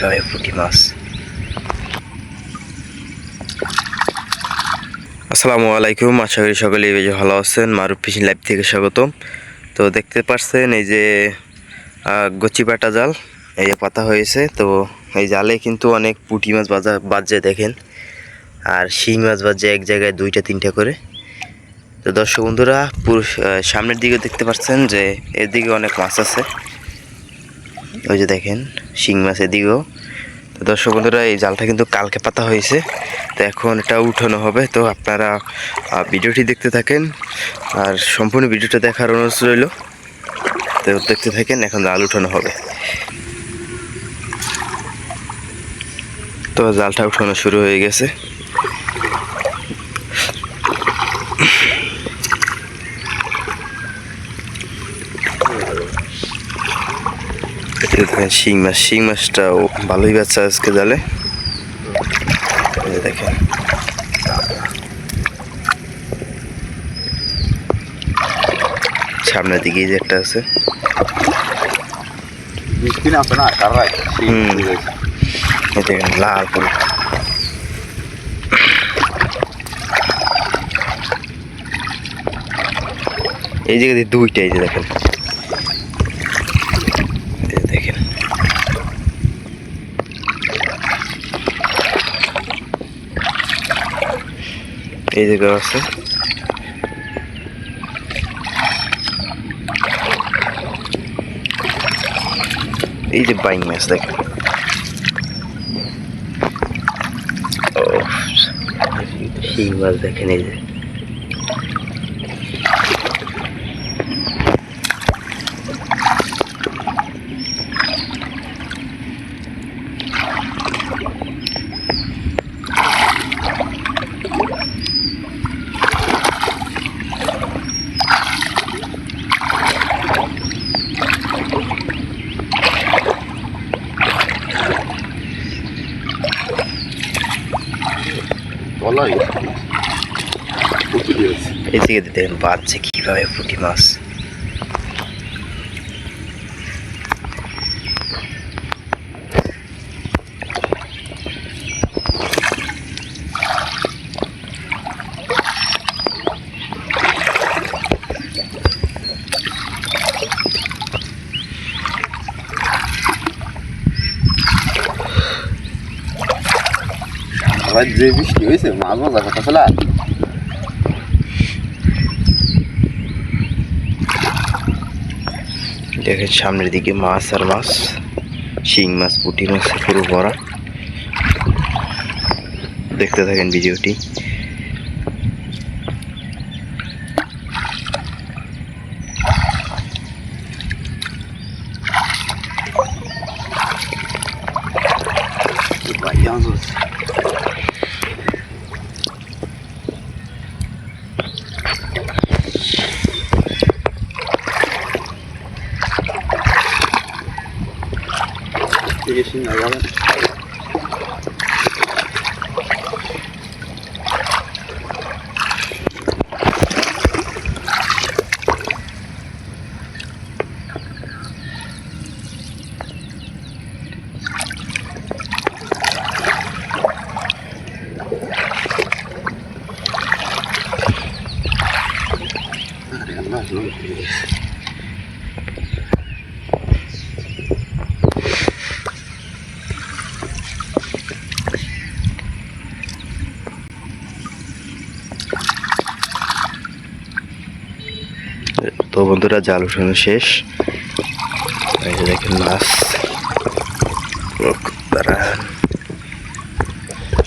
কীভাবে পুঁটি মাছ আসসালামু আলাইকুম আশা করি সকলে বেশ ভালো আছেন। মারুফ ফিশিং লাইভ থেকে স্বাগতম। তো দেখতে পাচ্ছেন এই যে গচি পাটা জাল এই যে পাতা হয়েছে। তো এই জালে কিন্তু অনেক পুঁটি মাছ বাজা বাজছে দেখেন। আর শিং মাছ বাজছে এক জায়গায় দুইটা তিনটা করে। তো দর্শক বন্ধুরা পুরো আহ, সামনের দিকে দেখতে পাচ্ছেন যে এদিকে অনেক মাছ আছে। ওই যে দেখেন, শিং মাছ এদিকেও। তো দর্শক বন্ধুরা, এই জালটা কিন্তু কালকে পাতা হয়েছে। তো এখন এটা উঠানো হবে। তো আপনারা ভিডিওটি দেখতে থাকেন। আর সম্পূর্ণ ভিডিওটা দেখার অনুরোধ রইল। তো দেখতে থাকেন, এখন জাল উঠানো হবে। তো জালটা উঠানো শুরু হয়ে গেছে। দেখেন শিং মাছ শিং মাছটাও ভালোই বাচ্চা আজকে জালে দেখেন। সামনের দিকে এই যে একটা আছে। লাল এই জায়গাতে দুইটা এই যে দেখেন এই যে দেখেন এই জায়গা আছে। এই যে বাইং মাছ দেখেন ও শিং মাছ দেখেন এই যে। বলাই। জায়গাতে দেখেন বাচ্চা কীভাবে পুঁটি মাছ। আবার যে বৃষ্টি হয়েছে, মাছ মজা কথা ফেলা দেখেন সামনের দিকে মাছ আর মাছ, শিং মাছ, পুঁটি মাছ পুরো ভরা দেখতে থাকেন ভিডিওটি। থেকে সিঙ্গা যাবেন আরে তো বন্ধুরা, জাল উঠানো শেষ। দেখেন মাছ।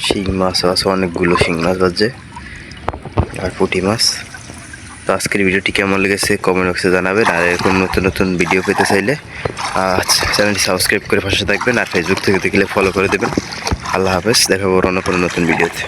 শিং মাছ আছে, অনেকগুলো শিং মাছ বাজছে। আর পুঁটি মাছ। তো আজকের ভিডিওটি কেমন লেগেছে কমেন্ট বক্সে জানাবেন। আর এরকম নতুন নতুন ভিডিও পেতে চাইলে চ্যানেলটি সাবস্ক্রাইব করে পাশে থাকবেন। আর ফেসবুক থেকে দেখলে ফলো করে দেবেন। আল্লাহ হাফেজ, দেখা করব অন্য কোনো নতুন ভিডিওতে।